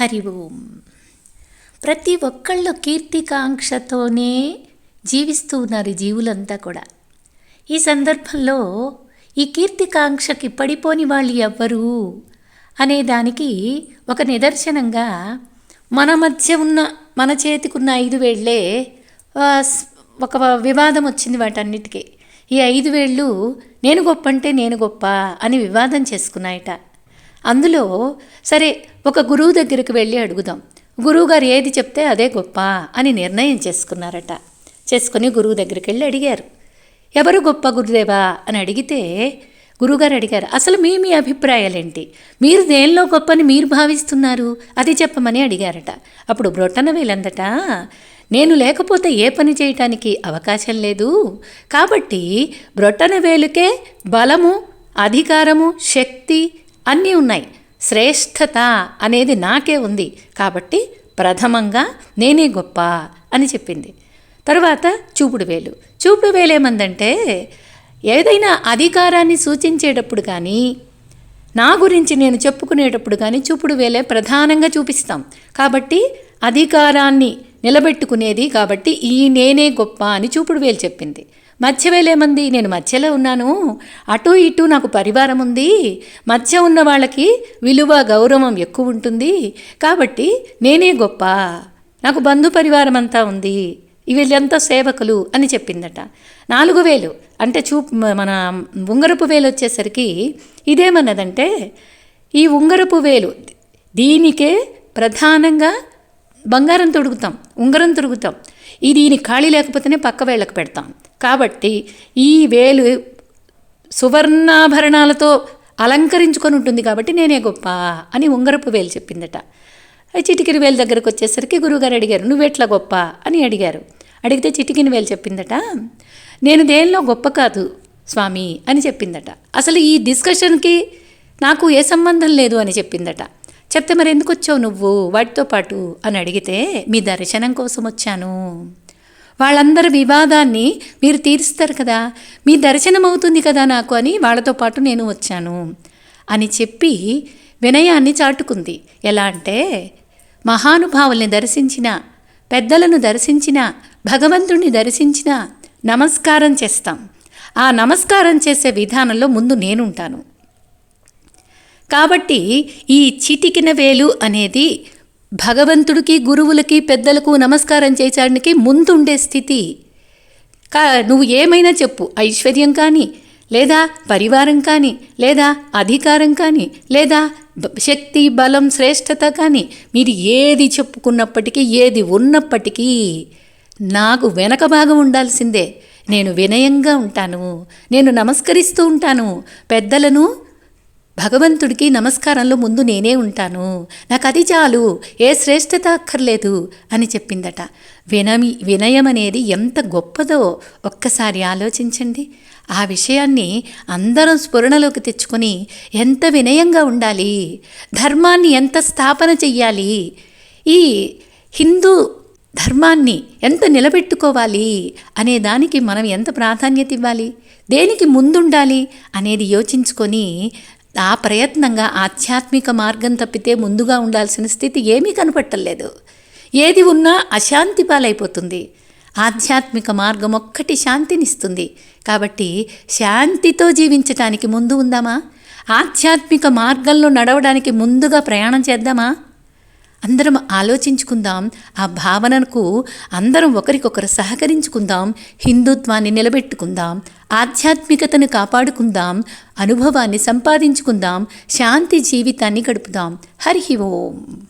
హరి ఓం ప్రతి ఒక్కళ్ళు కీర్తికాంక్షతోనే జీవిస్తూ ఉన్నారు జీవులంతా కూడా. ఈ సందర్భంలో ఈ కీర్తికాంక్షకి పడిపోని వాళ్ళు ఎవ్వరు అనే దానికి ఒక నిదర్శనంగా మన మధ్య ఉన్న మన చేతికున్న ఐదు వేళ్ళే ఒక వివాదం వచ్చింది వాటన్నిటికీ. ఈ ఐదు వేళ్ళు నేను గొప్ప అంటే నేను గొప్ప అని వివాదం చేసుకున్నాయట. అందులో సరే ఒక గురువు దగ్గరికి వెళ్ళి అడుగుదాం. గురువుగారు ఏది చెప్తే అదే గొప్ప అని నిర్ణయం చేసుకున్నారట. చేసుకుని గురువు దగ్గరికి వెళ్ళి అడిగారు. ఎవరు గొప్ప గురుదేవా అని అడిగితే గురుగారు అడిగారు అసలు మీ మీ అభిప్రాయాలేంటి? మీరు దేనిలో గొప్పని మీరు భావిస్తున్నారు? అది చెప్పమని అడిగారట. అప్పుడు బ్రొట్టన నేను లేకపోతే ఏ పని చేయటానికి అవకాశం లేదు. కాబట్టి బ్రొట్టన వేలుకే బలము అధికారము శక్తి అన్నీ ఉన్నాయి. శ్రేష్టత అనేది నాకే ఉంది. కాబట్టి ప్రథమంగా నేనే గొప్ప అని చెప్పింది. తరువాత చూపుడు వేలు. చూపుడు వేలు ఏమందంటే ఏదైనా అధికారాన్ని సూచించేటప్పుడు కానీ నా గురించి నేను చెప్పుకునేటప్పుడు కానీ చూపుడు వేలే ప్రధానంగా చూపిస్తాం. కాబట్టి అధికారాన్ని నిలబెట్టుకునేది కాబట్టి ఈ నేనే గొప్ప అని చూపుడు వేలు చెప్పింది. మధ్య వేలేమంది నేను మధ్యలో ఉన్నాను. అటు ఇటు నాకు పరివారం ఉంది. మధ్య ఉన్న వాళ్ళకి విలువ గౌరవం ఎక్కువ ఉంటుంది. కాబట్టి నేనే గొప్ప. నాకు బంధు పరివారం అంతా ఉంది. వీళ్ళంతా సేవకులు అని చెప్పిందట. నాలుగు వేలు. అంటే చూ మన ఉంగరపు వేలు వచ్చేసరికి ఇదేమన్నదంటే ఈ ఉంగరపు వేలు దీనికే ప్రధానంగా బంగారం తొడుగుతాం ఉంగరం తొడుగుతాం. ఈ దీని ఖాళీ లేకపోతేనే పక్క వేళ్ళకు పెడతాం. కాబట్టి ఈ వేలు సువర్ణాభరణాలతో అలంకరించుకొని ఉంటుంది కాబట్టి నేనే గొప్ప అని ఉంగరపు వేలు చెప్పిందట. చిటికిరి వేలు దగ్గరకు వచ్చేసరికి గురువుగారు అడిగారు నువ్వెట్లా గొప్ప? అని అడిగారు. అడిగితే చిటికిని వేలు చెప్పిందట నేను దేనిలో గొప్ప కాదు స్వామి అని చెప్పిందట. అసలు ఈ డిస్కషన్కి నాకు ఏ సంబంధం లేదు అని చెప్పిందట. చెప్తే మరి ఎందుకు వచ్చావు నువ్వు? వాటితో పాటు అని అడిగితే మీ దర్శనం కోసం వచ్చాను వాళ్ళందరి వివాదాన్ని మీరు తీరుస్తారు కదా. మీ దర్శనం అవుతుంది కదా నాకు అని వాళ్ళతో పాటు నేను వచ్చాను. అని చెప్పి వినయాన్ని చాటుకుంది. ఎలా అంటే మహానుభావుల్ని దర్శించిన పెద్దలను దర్శించిన భగవంతుణ్ణి దర్శించిన నమస్కారం చేస్తాం. ఆ నమస్కారం చేసే విధానంలో ముందు నేనుంటాను. కాబట్టి ఈ చిటికిన వేలు అనేది భగవంతుడికి గురువులకి పెద్దలకు నమస్కారం చేయడానికి ముందుండే స్థితి. కా నువ్వు ఏమైనా చెప్పు. ఐశ్వర్యం కానీ లేదా పరివారం కానీ లేదా అధికారం కానీ లేదా శక్తి బలం శ్రేష్టత కానీ మీరు ఏది చెప్పుకున్నప్పటికీ ఏది ఉన్నప్పటికీ నాకు వెనక భాగం ఉండాల్సిందే. నేను వినయంగా ఉంటాను. నేను నమస్కరిస్తూ ఉంటాను. పెద్దలను భగవంతుడికి నమస్కారంలో ముందు నేనే ఉంటాను. నాకు అది చాలు. ఏ శ్రేష్టత అక్కర్లేదు అని చెప్పిందట. వినమి వినయం అనేది ఎంత గొప్పదో ఒక్కసారి ఆలోచించండి. ఆ విషయాన్ని అందరం స్ఫురణలోకి తెచ్చుకొని ఎంత వినయంగా ఉండాలి? ధర్మాన్ని ఎంత స్థాపన చెయ్యాలి? ఈ హిందూ ధర్మాన్ని ఎంత నిలబెట్టుకోవాలి? అనే దానికి మనం ఎంత ప్రాధాన్యత ఇవ్వాలి? దేనికి ముందుండాలి? అనేది యోచించుకొని ఆ ప్రయత్నంగా ఆధ్యాత్మిక మార్గం తప్పితే ముందుగా ఉండాల్సిన స్థితి ఏమీ కనపట్టలేదు. ఏది ఉన్నా అశాంతి పాలైపోతుంది. ఆధ్యాత్మిక మార్గం ఒక్కటి శాంతినిస్తుంది. కాబట్టి శాంతితో జీవించటానికి ముందు ఉందామా? ఆధ్యాత్మిక మార్గంలో నడవడానికి ముందుగా ప్రయాణం చేద్దామా? అందరం ఆలోచించుకుందాం. ఆ భావనకు అందరం ఒకరికొకరు సహకరించుకుందాం. హిందుత్వాన్ని నిలబెట్టుకుందాం. ఆధ్యాత్మికతను కాపాడుకుందాం. అనుభవాన్ని సంపాదించుకుందాం. శాంతి జీవితాన్ని గడుపుదాం. హరి ఓం.